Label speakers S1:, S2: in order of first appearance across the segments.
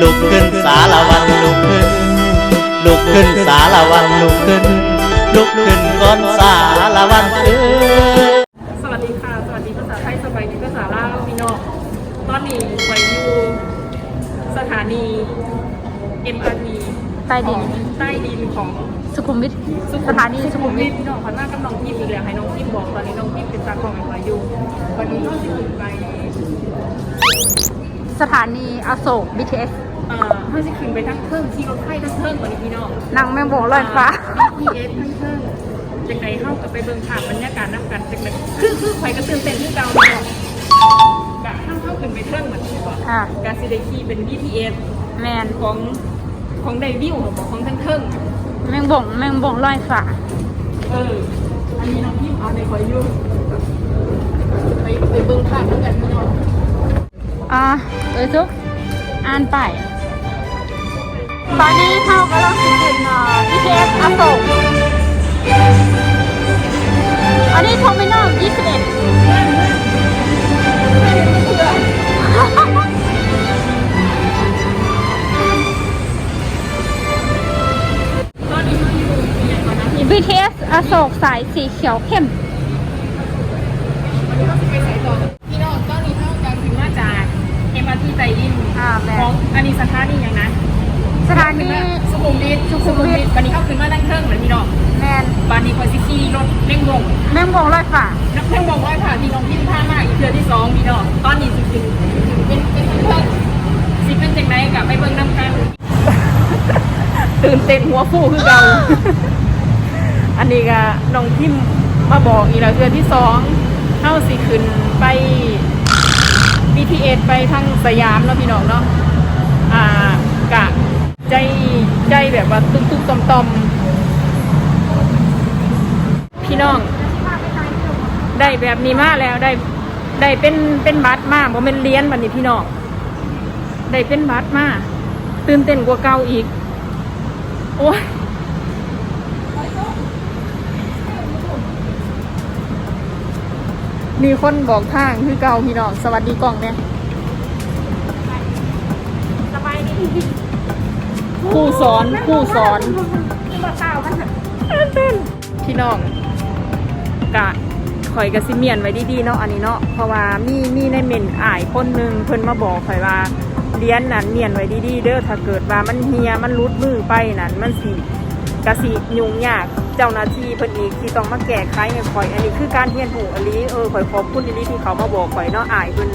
S1: ลุกขึ้นสารวันลุกขึ้น ลุกขึ้นสารวันลุกขึ้น ลุกขึ้นก่อนสารวันเอ้ย
S2: สวัสดีค่ะ สวัสดีภาษาไทยสบายดีภาษาลาวพี่น้องตอนนี้ไปอยู่สถานี MRT
S3: ใต้ดิน
S2: ใต้ดินของ
S3: สุขุมวิทสถานีสุขุมวิท
S2: พี่น้องพันหน้ากับน้องทิพย์อีกแล้วให้น้องทิพย์บอกตอนนี้น้องทิพย์เป็นตากล้องไปอยู่วันนี้ก็จะขึ้นไป
S3: สถานีอโศก BTS
S2: เอ่อให้จะขึ้นไปทั้งเครื่องที่รถไฟทั้งเครื่องวันนี้พี่น้อง
S3: นางแมงโบงลอยฟ้า
S2: BTS ทั้งเครื่องจังไดเข้ากับไปเบิ่งภาพบรรยากาศนับกันจังไดคือคือไฟก็ตื่นเต้นที่เก่าเนาะกะห้ามเข้าขึ้นไปเครื่องเหมือนที่บอก
S3: อะ
S2: กาซิเดคีเป็น BTS
S3: แมน
S2: ของของไดวิวของของทั้งเทิง
S3: แมงบงแมงบงลอยฟ้า
S2: เออ อันนี้น้องพิมเอาในคอยอยู่ไปไปเบิ่งภาพด้วยกันพี่น้ อง
S3: อะเอ้ยทุกอ่านไป ตอนนี้เข้ากำลังถึงอ่า BTS อโศกอันนี้ทอมินอล21
S2: ตอนนี้มันอยู่ที่ยังก่อนนะพี่
S3: BTS อโศกสายสีเขียวเข้ม
S2: หัว
S3: ฟู
S2: คือเก่า อันนี้ก็น้องพิมพ์มาบอกอีกแล้วเดือนที่สองเข้าสิขึ้นไป BTS ไปทางสยามเนาะพี่น้องเนาะ อ่ากะใจใจแบบว่าตุ้มตุ้มตอมตอมพี่น้อง ได้แบบนี้มาแล้วได้ได้เป็นเป็นบัตรมาบ่เป็นเลี้ยนบัดนี้พี่น้อง ได้เป็นบัตรมาตื่นเต้นกว่าเก่าอีก โอ้ยมีคนบอกทางคือเก่าพี่น้อง สวัสดีกล่องเนี่ย
S3: สบายดี
S2: ผู้สอนผู้สอน
S3: มาข้าวมัน
S2: พี่น้องกะข่อยกะสิเมียนไว้ดีๆเนาะอันนี้เนาะเพราะว่ามีมีในเมนอ่ายคนหนึ่งเพิ่นมาบอกข่อยว่า เลี้ยนนั้นเมียนไว้ดีๆเด้อถ้าเกิดว่ามันเฮียมันรุดมือไปนั้นมันสิกระสิยุ่งยากเจ้าหน้าที่เพิ่นอีกที่ต้องมาแก้ไขให้ข่อย อันนี้คือการเฮียนหูอันนี้เออข่อยขอบคุณดีๆที่เขามาบอกข่อยเนาะอายเพิ่น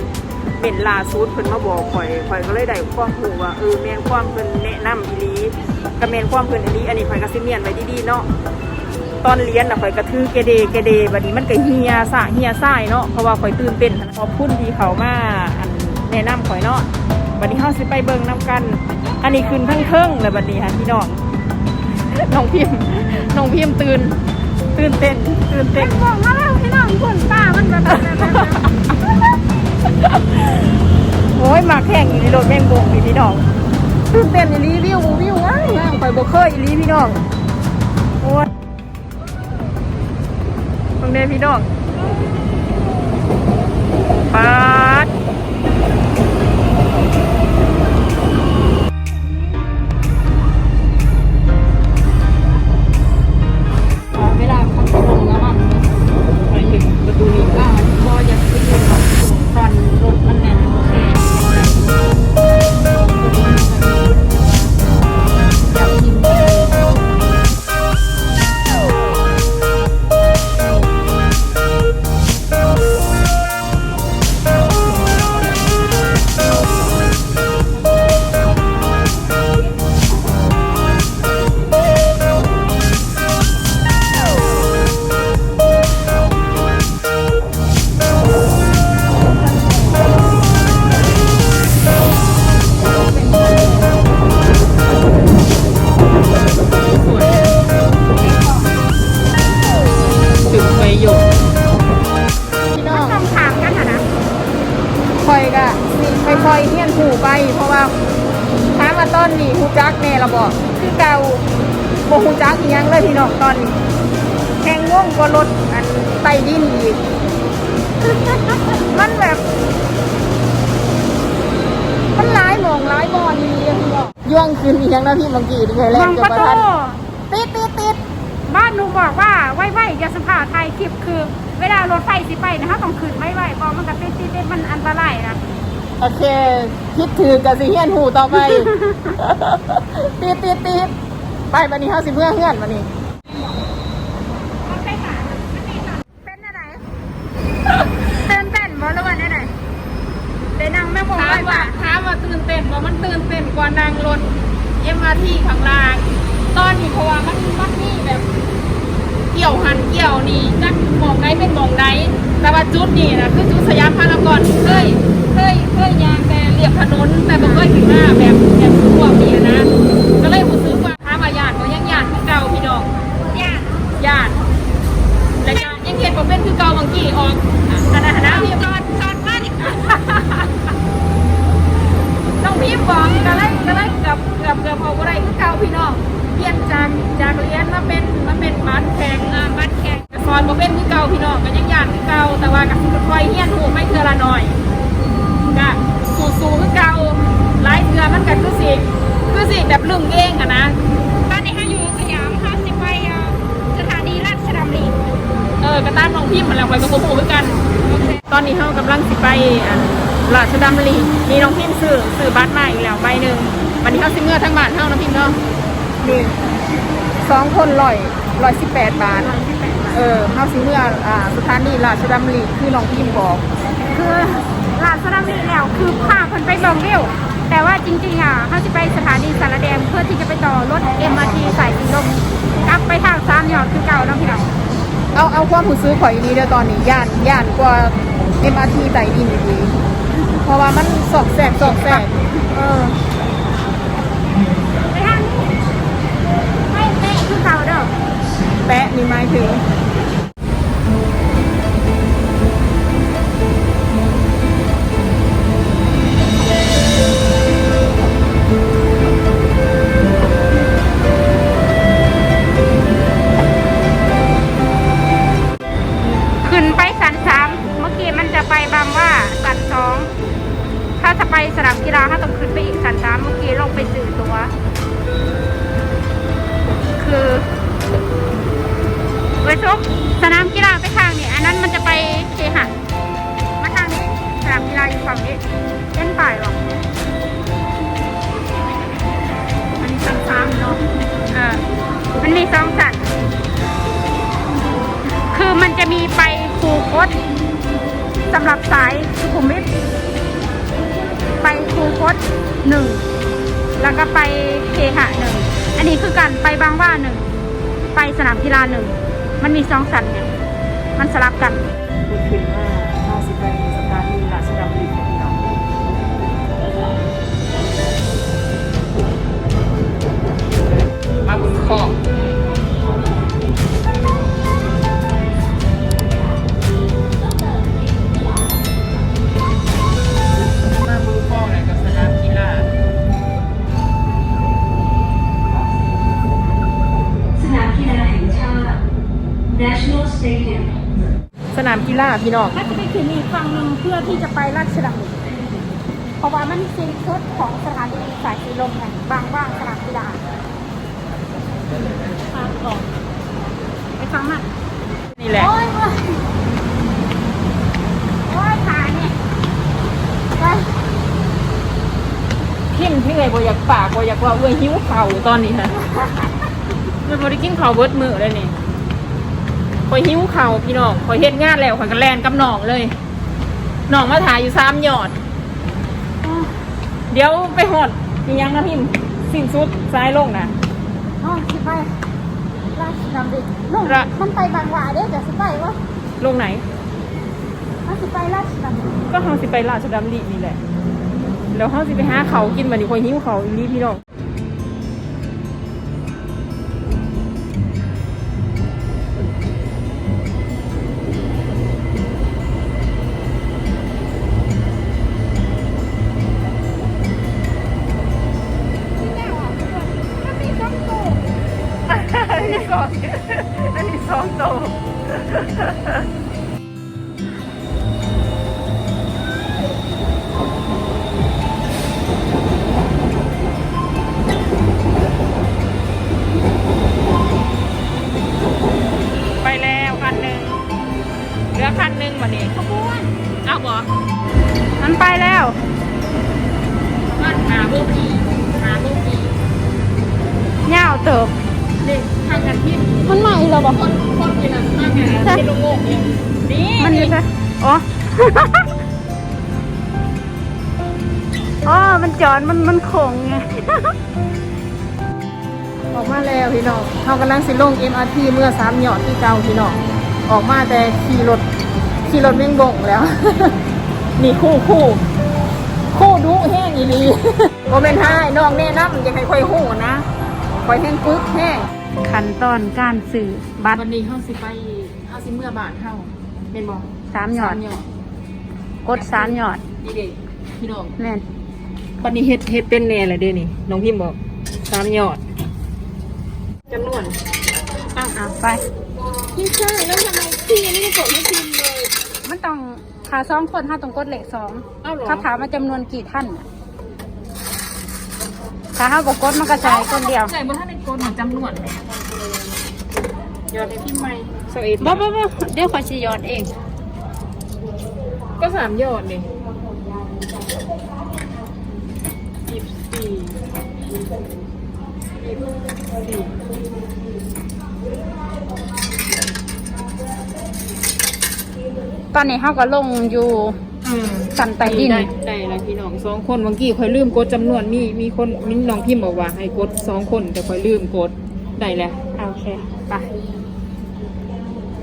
S2: เป็นลาสุดเพิ่นมาบอกข่อยข่อยก็เลยได้ความรู้ว่าเออแม่นความเพิ่นแนะนำอีหลีก็แม่นความเพิ่นอีหลีอันนี้ข่อยก็สิเมียนไว้ดีๆเนาะตอนเรียนน่ะข่อยกระทือเกเดเกเดบัดนี้มันก็เฮียสะเฮียซ่ายเนาะเพราะว่าข่อยตื่นเต้นขอบคุณที่เขามาอันแนะนำข่อยเนาะ บัดนี้เฮาสิไปเบิ่งนํกัน อันนี้ขึ้นทั้งเทิงเลยบัดนี้ค่ะพี่น้อง น้องพิมพ์น้องพิมพ์ตื่น ตื่นเต้น ตื่นเต้น
S3: บอกมาแล้วพี่น้องคนป้ามันแบบแบบแบบแบบ
S2: โอ้ยมาแข่งอยู่ในรถแม่งบงนี่พี่น้อง ตื่นเต้นอีหลีวิววิวง่ายง่ายข่อยบ่เคยอีหลีพี่น้อง โอ้ยตรงนี้พี่น้องปาด ค่อยๆเฮียนหูไป เพราะว่าถามว่าตอนนี้ฮูจักแน่เราบอกคือเก่าบ่ฮูจักอีหยังเลยพี่น้องตอนนี้แข่งง่วงกว่ารถอันไต้ดินอีกมันแบบ มันหลายหมองหลายบอนนี่ช่วงคืนนี้ยังนะพี่บางกีนี่เคยเล่
S3: มอนง
S2: จ
S3: ป
S2: น
S3: ระ
S2: ประ
S3: ตู
S2: ทันติดติดติด
S3: บ้านหนูบอกว่าไว้ไว้อย่าสภาไทยคลิปคือ เวลารถไฟสิไปนะคะต้องขึ้นไว้ไว้เพราะมันก็ติดติดติดมันอันตรายนะ
S2: โอเค คิดถือกับสิเฮียนหูต่อไปติดติดติดไปวันนี้เฮาสิเพื่อเฮือนวันนี้
S3: เป็นอะไรเต้นเต้นบอลวันไหนเดนังแม่บอก
S2: ถาม
S3: ไว้
S2: ว่า
S3: ว่า
S2: ถามว่าตื่นเต้นว่ามันตื่นเต้นกว่านางรถ MRT ข้างล่าง ตอนนี้เพราะว่ามันมันนี่แบบ เกี่ยวหันเกี่ยวนี่จักมองไหนเป็นมองไหน แต่ว่าจุดนี่นะคือจุดสยามพารากอนเคยเคยเคยยางแต่เรียบถนนแต่บ่เคยถึงหน้าแบบแบบทั่วมีอะนะ ก็เลยรู้สึกว่าถามว่าญาติก็ยังญาติคือเก่าพี่น้อง
S3: ย่า
S2: ญาติและญาติยังเห็นผมเป็นคือเก่าบางกี่ออกขนาดนั้นพี่
S3: ตอนตอนบ้าน
S2: ต้องพี่บอกก็เลยก็เลยเกือบเกือบเกือบเอาอะไรคือเก่าพี่น้องเปลี่ยนจากจากเรียนมาเป็นมาเป็นบัตรแข่งอ่าบัตรแข่งแต่ สอนบ่เป็นคือเก่าพี่น้องก็ยังญาติคือเก่าแต่ว่ากับค่อยๆเฮียนหูไม่เทื่อละหน่อยก็สู้ๆคือเก่าหลายเทื่อมันก็คือสิคือสิแบบลึงเองอะนะ
S3: บ้านในห้างอยู่สยามห้าสิบไปอะสถานีราชดำริ
S2: เออกระต้านน้องพิมพ์มาแล้วไปกับโมโหเหมือนกัน ตอนนี้เขากำลังสิไปอันราชดำริมีน้องพิมพ์ซื้อซื้อบัตรมาอีกแล้วใบหนึ่งวันนี้เขาสิเมื่อทั้งบ้านเท่าน้องพิมพ์เนาะนี่สองคนร้อยร้อยสิบแปดบาท เออเขาสิเมื่ออ่าสถานีราชดำริคือน้องพิมพ์บอก
S3: คือราชดำริแล้วคือพาคนไปเบงเร็วแต่ว่าจริงๆอะเขาจะไปสถานีสารแดงเพื่อที่จะไปต่อรถ MRT สายสีลมกลับไปทางสามยอดคือเก่าแล้วพี่น้อง
S2: เอาเอาความผู้ซื้อข่อยนี้เด้อตอนนี้ย่านย่านกว่า MRT ไต่ดินดีเพราะว่ามันสอกแสกสอกแสกเออ
S3: ไปทางนี้ไม่เป๊ะคือเก่าเด้อ
S2: แปะนี่หมายถึง
S3: ขึ้นไปสันสามเมื่อกี้มันจะไปบางว่าสันสองถ้าจะไปสนามกีฬาถ้าต้องขึ้นไปอีกสันสามเมื่อกี้ลงไปสื่อตัว คือ เวทุกสนามกีฬาไปทางนี้อันนั้นมันจะไปเคหะมาทางนี้สนามกีฬาอยู่ฝั่งนี้เล่นป่ายหรออันนี้สันสามเนาะเออมันมีสองสันคือมันจะมีไปคูคตสำหรับสายสุขุมวิทไปคูคตหนึ่งแล้วก็ไปเคหะหนึ่งอันนี้คือการไปบางว่าหนึ่งไปสนามกีฬาหนึ่ง มันมีสองสันเนี่ยมันสลับกัน
S2: คุณคิดว่าห้าสิบไปสถานีราชดำริของพี่น้องมาบุญคอง สนามกีฬาพี่น้อง
S3: ถ้าจะไปขึ้นอีกฝั่งหนึ่งเพื่อที่จะไปราชดำริเพราะว่ามันเป็นชุดของสถานีสายสีลมไงบางว่างสนามกีฬาทางออกไปฟังมัน
S2: นี่แหละ
S3: โอ้ยโอ้ยโอ้ยขาเนี่ยไป
S2: พิมพ์ที่ไงบ่อยากปากบ่อยากว่าเว้ยหิวเข่าวตอนนี้ฮะมันบ่ได้กินข้าวเบิดมื้อเลยนี่ ข่อยหิวข้าวพี่น้องข่อยเฮ็ดงานแล้วข่อยก็แล่นกับน้องเลยน้องมาถ่ายอยู่สามยอด เดี๋ยวไปหอดมียังนะพิมพ์สิ้นสุดซ้ายลงนะ
S3: อ๋อสิไปราชดำริลง
S2: ระ
S3: มันไปบางหวาเด้อจะสิไปวะ
S2: ลงไหน
S3: มันสิไปราชดำริ
S2: ก็เฮาสิไปราชดำรินี่แหละแล้วเฮาสิไปหาเขาวกินบัดนี้ข่อยหิวเขาวอีหลีพี่น้อง อง อันนี้สองตไปแล้วคันหนึ่งเหลือคันหนึ่งวันนี้ขบวน
S3: เอา
S2: บอ
S3: มันไปแล้ว
S2: มาบุรีหาบุรี
S3: เงาเติบ
S2: นี่ทางกันที่
S3: มันใหม่เหรอบอก
S2: คนคนกินอะทางกันที่ลงโง่เนี่ยนี่
S3: มันอยู่ใช่อ๋ออ๋อ มันจอนมัน มันโค้งไง
S2: ออกมาแล้วพี่น้องเขากำลังสิลง MRT เมื่อสามหยอดที่เก่าพี่น้อง ออกมาแต่ขี่รถ ขี่รถแม่งบ่งแล้ว นี่คู่คู่ คู่ดุแห้งอีหลีโมเมนต์ให้น้องแนะนำอย่าให้ค่อยหู้นะค่อยแห้งปึ๊กแห้ง
S3: ขั้นตอนการสื่อบัตร
S2: วันนี้เฮาสิไปเฮาสิเมื่อบาทเฮาเป็นบ่
S3: สามหยอด
S2: หยอด
S3: กดสามหยอด
S2: นี่เด็กพี่น้อง
S3: แม่น
S2: วันนี้เฮ็ดเฮ็ดเป็นแน่เลยเด้นี่ น้องพิมพ์บอกสามหยอดจำนวนอ้าว
S3: อะไป
S2: พี่ใช่แล้วทำไมพี่ยังไม่ได้กดให้พิมพ์เลย
S3: มันต้องขาสองคนห้าต้องกดเหล็กสอง
S2: เอ้าเหรอ
S3: เขาถามมาจำนวนกี่ท่านน่ะ ถ้าห้าบอกกดมันกระจายคนเดียว
S2: ใช่บ่ทันได้กดจำนวนเลยหยอดให้พิมพ์ใหม่สเอ็ด
S3: บ่บ่บ่เดี๋ยวขอยสิหยอดเอง
S2: ก็สามหยอดนี่สิบสี่สิบสี่
S3: ตอนนี้เขาก็ลงอยู่
S2: อืม
S3: สันใต้ดิน
S2: ได้ได้แล้วพี่น้องสองคนเมื่อกี้คอยลืมกดจำนวนมีมีคนมีน้องพิมพ์บอกว่าให้กดสองคนแต่คอยลืมกดได้แล้ว
S3: โอเคไป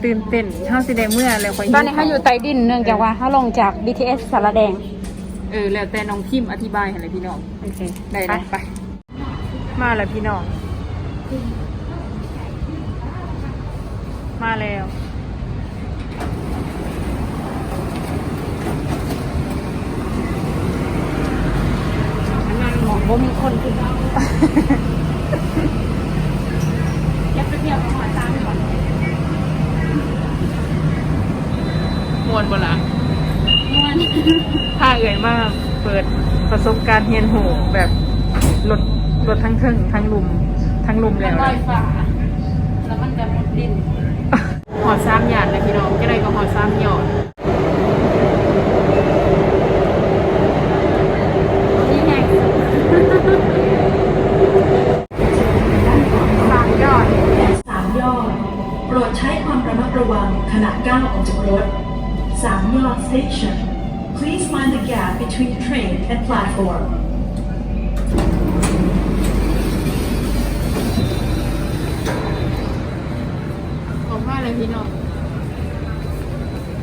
S2: ตื่นเต้นเท่าสิได้เมื่อแล้วคอย
S3: ตอนนี้เขาอยู่ใต้ดินเนื่องจากว่าเขาลงจาก BTS สารแดง
S2: เออแล้วแต่น้องพิมพ์อธิบายให้เลยพี่น้อง
S3: โอเค
S2: ได้แล้วไป มาแล้วพี่น้อง มาแล้ว
S3: นั่งหมองบ่มีคนขึ้นยัดไปเที่ยวกับหอยตามก่อน
S2: มวนบ่ละถ้าเอ่ยมากเปิดประสบการณ์เฮียนโหแบบรถรถทั้งเทิงทั้งลุมทั้งลุม
S3: มั
S2: แล้
S3: น
S2: ว
S3: ลอยฟ้าแล้วมันจะมุดดิน
S2: หอดซ้ำหยาดเลยพี่น้องจะได้ก็หอดซ้ำหยอด
S3: นี่ไงสามยอด
S4: สามยอดโปรดใช้ความระมัดระวังขณะก้าวออกจากรถสามยอด station Please mind the gap between train and platform
S2: ออกมาเลยพี่น้อง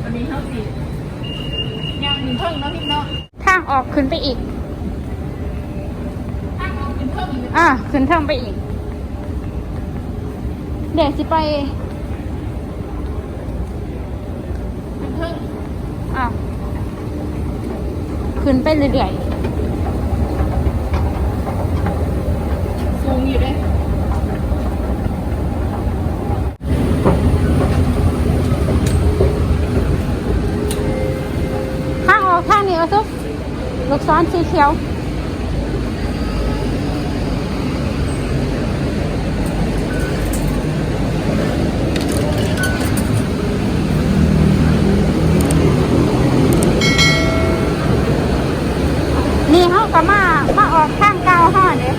S2: วันนี้เท่าสิย่างหนึ่งเพิ่งเนาะพี่เนาะ
S3: ทางออกขึ้นไปอีก
S2: ถ้าเอาเป็นเพิ่มอีก
S3: อะขึ้นทางไปอีก เดี๋ยวสิไป
S2: เป็นเพิ่ง
S3: อะ ขึ้นไปเรื่อย
S2: สูงอยู่เด้
S3: ๆทางออกทางนี้เอาซุกลูกศรสีเขียว นี่เขาก็มา มา ออกข้างเก่าห่อเด้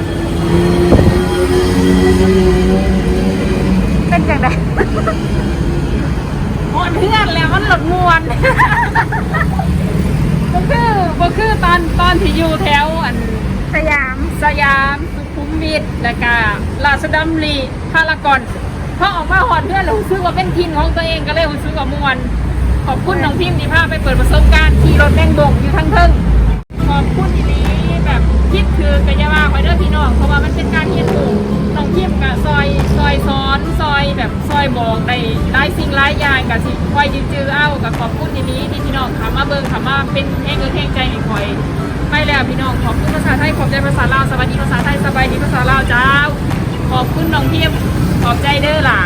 S3: เป็นจังได
S2: หอนเพื่อนแล้วมันหลดมวนก็คือก็คือตอนตอนที่อยู่แถวอัน
S3: สยาม
S2: สยามสุขุมวิทแล้วก็ราชดำริพารากอนพอออกมาหอดเพื่อนเราซื้อว่าเป็นทินของตัวเองก็เลยซื้อว่ามวนขอบคุณน้องพิมพ์ที่พาไปเปิดประสบการณ์ขี่รถแดงบกอยู่ทั้งเทิงข อบคุณทีนี้แบบคิดคือกายาว่าคอยเด้อพี่น้องเพราะว่ามันเป็นการเรียนรู้น้องพิมกับซอยซอยซ้อนซอยแบบซอยบอกได้หลายสิ่งหลายอย่างกับสิคอยจื้อเอากับขอบคุณทีนี้ที่พี่น้องขามาเบิ่งขามาเป็นแห้งเอิ้นแห้งใจให้คอยไปแล้วพี่น้องขอบคุณภาษาไทยขอบใจภาษาลาวสวัสดีภาษาไทยสบายดีภาษาลาวจ้าขอบคุณน้องพิมขอบใจเด้อหล่ะ